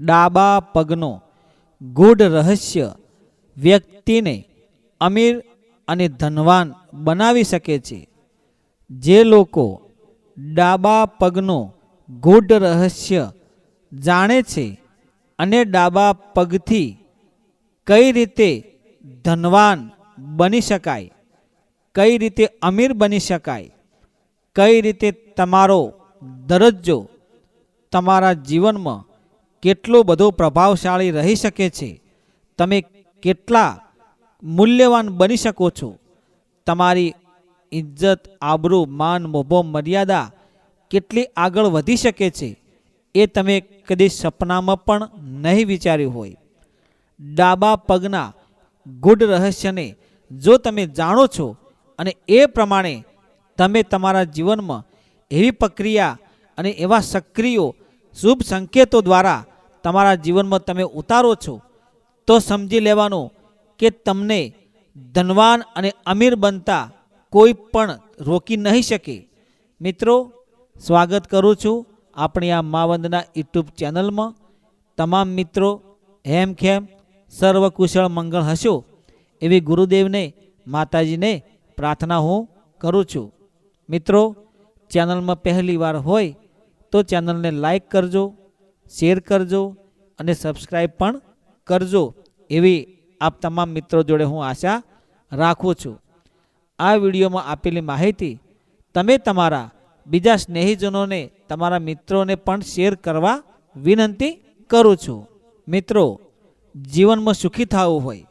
ડાબા પગનો ગૂઢ રહસ્ય વ્યક્તિને અમીર અને ધનવાન બનાવી શકે છે. જે લોકો ડાબા પગનો ગૂઢ રહસ્ય જાણે છે અને ડાબા પગથી કઈ રીતે ધનવાન બની શકાય, કઈ રીતે અમીર બની શકાય, કઈ રીતે તમારો દરજ્જો તમારા જીવનમાં કેટલો બધો પ્રભાવશાળી રહી શકે છે? તમે કેટલા મૂલ્યવાન બની શકો છો? તમારી ઇજ્જત, આબરૂ, માન, મોભો, મર્યાદા કેટલી આગળ વધી શકે છે એ તમે કદી સપનામાં પણ નહીં વિચાર્યું હોય. ડાબા પગના ગુડ રહસ્યને જો તમે જાણો છો અને એ પ્રમાણે તમે તમારા જીવનમાં એવી પ્રક્રિયા અને એવા સક્રિયો શુભ સંકેતો દ્વારા તમારા જીવનમાં તમે ઉતારો છો, તો સમજી લેવાનું કે તમને ધનવાન અને અમીર બનતા કોઈ પણ રોકી નહીં શકે. મિત્રો, સ્વાગત કરું છું આપણી આ માવંદના યુટ્યુબ ચેનલમાં. તમામ મિત્રો, હેમ ખેમ, સર્વ કુશળ મંગળ હશો એવી ગુરુદેવને, માતાજીને પ્રાર્થના હું કરું છું. મિત્રો, ચેનલમાં પહેલી વાર હોય તો ચેનલને લાઇક કરજો, શેર કરજો અને સબસ્ક્રાઈબ પણ કરજો. એવી આપ તમામ મિત્રો જોડે હું આશા રાખું છું. આ વિડીયોમાં આપેલી માહિતી તમે તમારા બીજા સ્નેહીજનોને, તમારા મિત્રોને પણ શેર કરવા વિનંતી કરું છું. મિત્રો, જીવનમાં સુખી થવું હોય,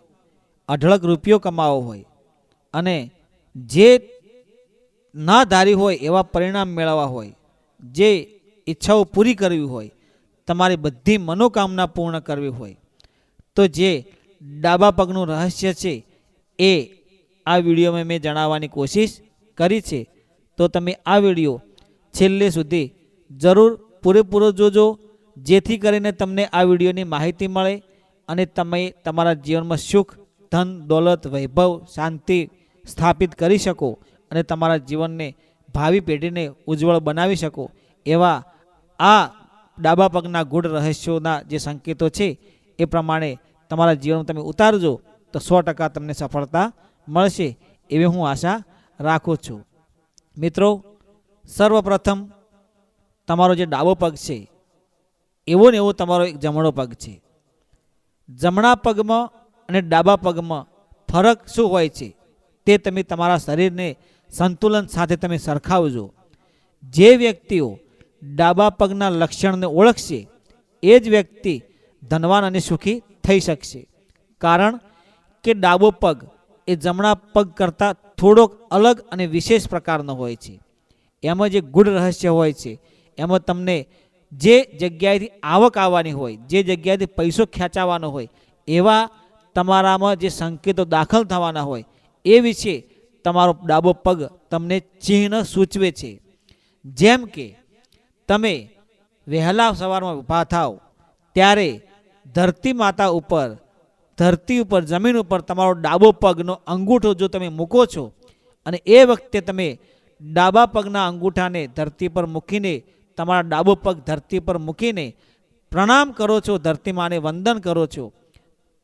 અઢળક રૂપિયો કમાવો હોય અને જે ના ધારી હોય એવા પરિણામ મેળવવા હોય, જે ઈચ્છાઓ પૂરી કરવી હોય, તમારી બધી મનોકામના પૂર્ણ કરવી હોય, તો જે ડાબા પગનું રહસ્ય છે, એ આ વિડીયોમાં મેં જણાવવાની કોશિશ કરી છે. તો તમે આ વીડિયો છેલ્લે સુધી જરૂર પૂરેપૂરો જોજો, જેથી કરીને તમને આ વિડીયોની માહિતી મળે અને તમે તમારા જીવનમાં સુખ, ધન, દોલત, વૈભવ, શાંતિ સ્થાપિત કરી શકો અને તમારા જીવનને ભાવિ પેઢીને ઉજ્જવળ બનાવી શકો, એવા આ ડાબા પગના ગુઢ રહસ્યોના જે સંકેતો છે, એ પ્રમાણે તમારા જીવનમાં તમે ઉતારજો તો સો ટકા તમને સફળતા મળશે એવી હું આશા રાખું છું. મિત્રો, સર્વપ્રથમ તમારો જે ડાબો પગ છે, એવો ને એવો તમારો એક જમણો પગ છે. જમણા પગમાં અને ડાબા પગમાં ફરક શું હોય છે, તે તમે તમારા શરીરને સંતુલન સાથે તમે સરખાવજો. જે વ્યક્તિઓ ડાબા પગના લક્ષણને ઓળખશે, એ જ વ્યક્તિ ધનવાન અને સુખી થઈ શકશે. કારણ કે ડાબો પગ એ જમણા પગ કરતાં થોડોક અલગ અને વિશેષ પ્રકારનો હોય છે. એમાં જે ગુઢ રહસ્ય હોય છે. એમાં તમને જે જગ્યાએથી આવક આવવાની હોય, જે જગ્યાએથી પૈસો ખેંચાવાનો હોય, એવા તમારામાં જે સંકેતો દાખલ થવાના હોય, એ વિશે તમારો ડાબો પગ તમને ચિહ્ન સૂચવે છે. જેમ કે તમે વહેલા સવારમાં ઊભા થાવ ત્યારે ધરતી માતા ઉપર, ધરતી ઉપર, જમીન ઉપર તમારો ડાબો પગનો અંગૂઠો જો તમે મૂકો છો અને એ વખતે તમે ડાબા પગના અંગૂઠાને ધરતી પર મૂકીને, તમારા ડાબો પગ ધરતી પર મૂકીને પ્રણામ કરો છો, ધરતી માને વંદન કરો છો,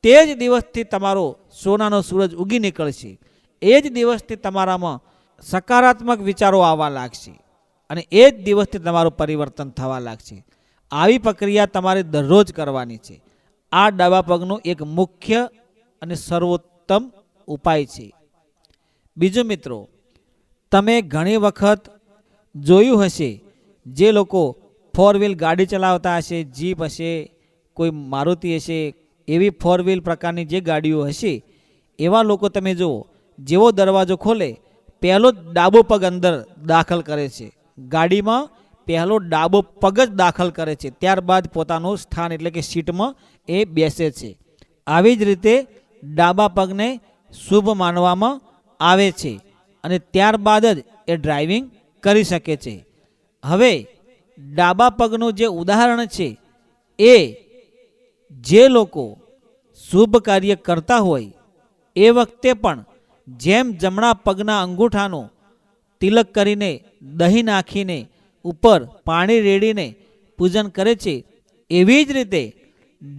તે જ દિવસથી તમારો સોનાનો સૂરજ ઉગી નીકળશે. એ જ દિવસથી તમારામાં સકારાત્મક વિચારો આવવા લાગશે. અને એ જ દિવસથી તમારું પરિવર્તન થવા લાગશે. આવી પ્રક્રિયા તમારે દરરોજ કરવાની છે. આ ડાબા પગનું એક મુખ્ય અને સર્વોત્તમ ઉપાય છે. બીજું મિત્રો, તમે ઘણી વખત જોયું હશે, જે લોકો ફોર વ્હીલ ગાડી ચલાવતા હશે જીપ હશે, કોઈ મારુતિ હશે, એવી ફોર વ્હીલ પ્રકારની જે ગાડીઓ હશે, એવા લોકો તમે જુઓ, જેવો દરવાજો ખોલે, પહેલો જ ડાબો પગ અંદર દાખલ કરે છે. ગાડીમાં પહેલો ડાબો પગ જ દાખલ કરે છે. ત્યારબાદ પોતાનું સ્થાન એટલે કે સીટમાં એ બેસે છે. આવી જ રીતે ડાબા પગને શુભ માનવામાં આવે છે અને ત્યારબાદ જ એ ડ્રાઇવિંગ કરી શકે છે. હવે ડાબા પગનું જે ઉદાહરણ છે એ જે લોકો શુભ કાર્ય કરતા હોય એ વખતે પણ જેમ જમણા પગના અંગૂઠાનું તિલક કરીને, દહીં નાખીને, ઉપર પાણી રેડીને પૂજન કરે છે, એવી જ રીતે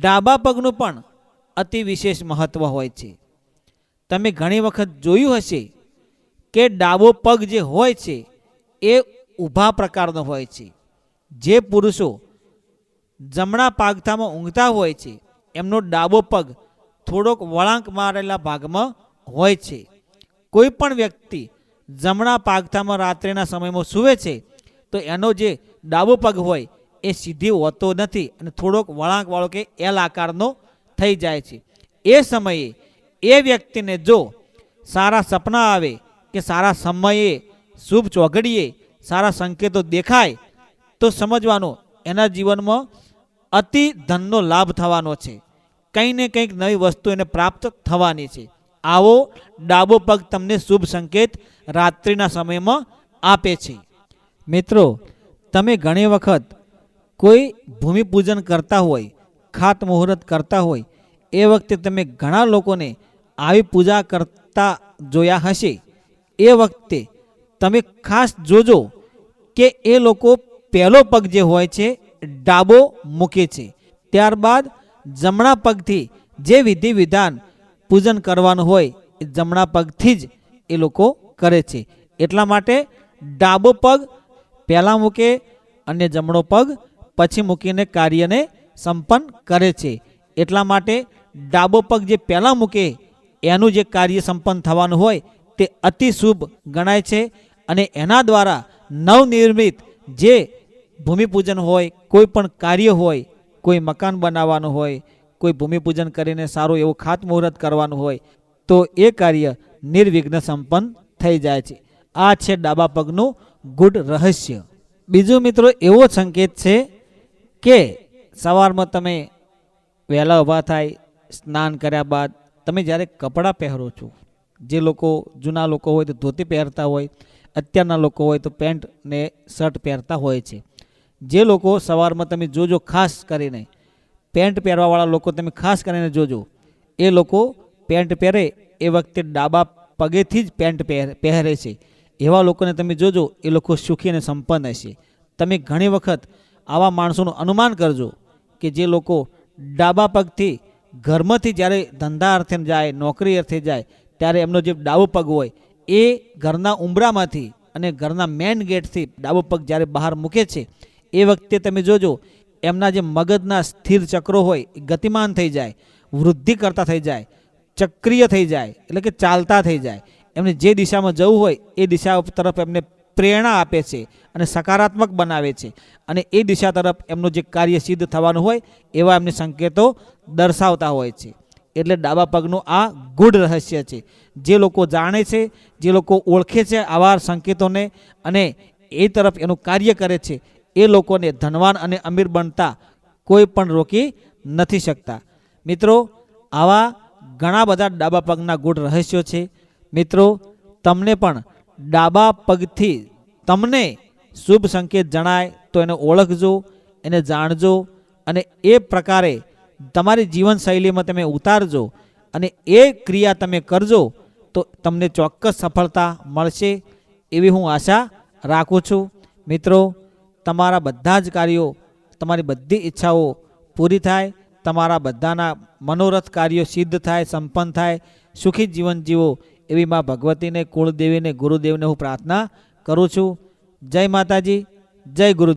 ડાબા પગનું પણ અતિ વિશેષ મહત્ત્વ હોય છે. તમે ઘણી વખત જોયું હશે કે ડાબો પગ જે હોય છે, એ ઊભા પ્રકારનો હોય છે. જે પુરુષો જમણા પાગથામાં ઊંઘતા હોય છે, એમનો ડાબો પગ થોડોક વળાંક મારેલા ભાગમાં હોય છે. કોઈ પણ વ્યક્તિ જમણા પાગથામાં રાત્રિના સમયમાં સૂવે છે, તો એનો જે ડાબો પગ હોય, એ સીધી હોતો નથી અને થોડોક વળાંકવાળો કે એલ આકારનો થઈ જાય છે. એ સમયે એ વ્યક્તિને જો સારા સપના આવે કે સારા સમયે શુભ ચોઘડીએ સારા સંકેતો દેખાય, તો સમજવાનું એના જીવનમાં અતિ ધનનો લાભ થવાનો છે. કંઈ ને કંઈક નવી વસ્તુ એને પ્રાપ્ત થવાની છે. આવો, ડાબો પગ તમને શુભ સંકેત રાત્રિના સમયમાં આપે છે. મિત્રો, તમે ઘણી વખત કોઈ ભૂમિપૂજન કરતા હોય, ખાત મુહૂર્ત કરતા હોય, એ વખતે તમે ઘણા લોકોને આવી પૂજા કરતા જોયા હશે. એ વખતે તમે ખાસ જોજો કે એ લોકો પહેલો પગ જે હોય છે, ડાબો મૂકે છે. ત્યારબાદ જમણા પગથી જે વિધિ વિધાન પૂજન કરવાનું હોય એ જમણા પગથી જ એ લોકો કરે છે. એટલા માટે ડાબો પગ પહેલાં મૂકે અને જમણો પગ પછી મૂકીને કાર્યને સંપન્ન કરે છે. એટલા માટે ડાબો પગ જે પહેલાં મૂકે એનું જે કાર્ય સંપન્ન થવાનું હોય તે અતિ શુભ ગણાય છે અને એના દ્વારા નવનિર્મિત જે ભૂમિપૂજન હોય, કોઈ પણ કાર્ય હોય, કોઈ મકાન બનાવવાનું હોય કોઈ ભૂમિપૂજન કરીને સારું એવું ખાતમુહૂર્ત કરવાનું હોય, તો એ કાર્ય નિર્વિઘ્ન સંપન્ન થઈ જાય છે. આ છે ડાબા પગનું ગુડ રહસ્ય. બીજું મિત્રો એવો સંકેત છે કે સવારમાં તમે વહેલા ઊભા થાય, સ્નાન કર્યા બાદ તમે જ્યારે કપડાં પહેરો છો, જે લોકો જૂના લોકો હોય તો ધોતી પહેરતા હોય, અત્યારના લોકો હોય તો પેન્ટ ને શર્ટ પહેરતા હોય છે. જે લોકો સવારમાં તમે જોજો ખાસ કરીને પેન્ટ પહેરવાવાળા લોકો તમે ખાસ કરીને જોજો. એ લોકો પેન્ટ પહેરે, એ વખતે ડાબા પગેથી જ પેન્ટ પહેર- છે. એવા લોકોને તમે જોજો, એ લોકો સુખી અને સંપન્ન હશે. તમે ઘણી વખત આવા માણસોનું અનુમાન કરજો કે જે લોકો ડાબા પગથી ઘરમાંથી જ્યારે ધંધા અર્થે જાય, નોકરી અર્થે જાય, ત્યારે એમનો જે ડાબો પગ હોય, એ ઘરના ઉંબરામાંથી અને ઘરના મેન ગેટથી ડાબો પગ જ્યારે બહાર મૂકે છે, એ વખતે તમે જોજો એમના જે મગજના સ્થિર ચક્રો હોય, એ ગતિમાન થઈ જાય, વૃદ્ધિ કરતા થઈ જાય, ચક્રિય થઈ જાય, એટલે કે ચાલતા થઈ જાય. એમને જે દિશામાં જવું હોય, એ દિશા તરફ એમને પ્રેરણા આપે છે અને સકારાત્મક બનાવે છે. અને એ દિશા તરફ એમનું જે કાર્ય સિદ્ધ થવાનું હોય, એવા એમને સંકેતો દર્શાવતા હોય છે. એટલે ડાબા પગનું આ ગુઢ રહસ્ય છે. જે લોકો જાણે છે, જે લોકો ઓળખે છે આવા સંકેતોને અને એ તરફ એનું કાર્ય કરે છે એ લોકોને ધનવાન અને અમીર બનતા કોઈ પણ રોકી નથી શકતા. મિત્રો, આવા ઘણા બધા ડાબા પગના ગુઢ રહસ્યો છે. મિત્રો, તમને પણ ડાબા પગથી તમને શુભ સંકેત જણાય તો એને ઓળખજો, એને જાણજો અને એ પ્રકારે તમારી જીવનશૈલીમાં તમે ઉતારજો અને એ ક્રિયા તમે કરજો તો તમને ચોક્કસ સફળતા મળશે એવી હું આશા રાખું છું. મિત્રો તમારા બધા જ કાર્યો, તમારી બધી ઈચ્છાઓ પૂરી થાય, તમારા બધાના મનોરથ કાર્યો સિદ્ધ થાય, સંપન્ન થાય, સુખી જીવન જીવો એવી મા ભગવતીને, કુળદેવીને, ગુરુદેવને હું પ્રાર્થના કરું છું. જય માતાજી, જય ગુરુ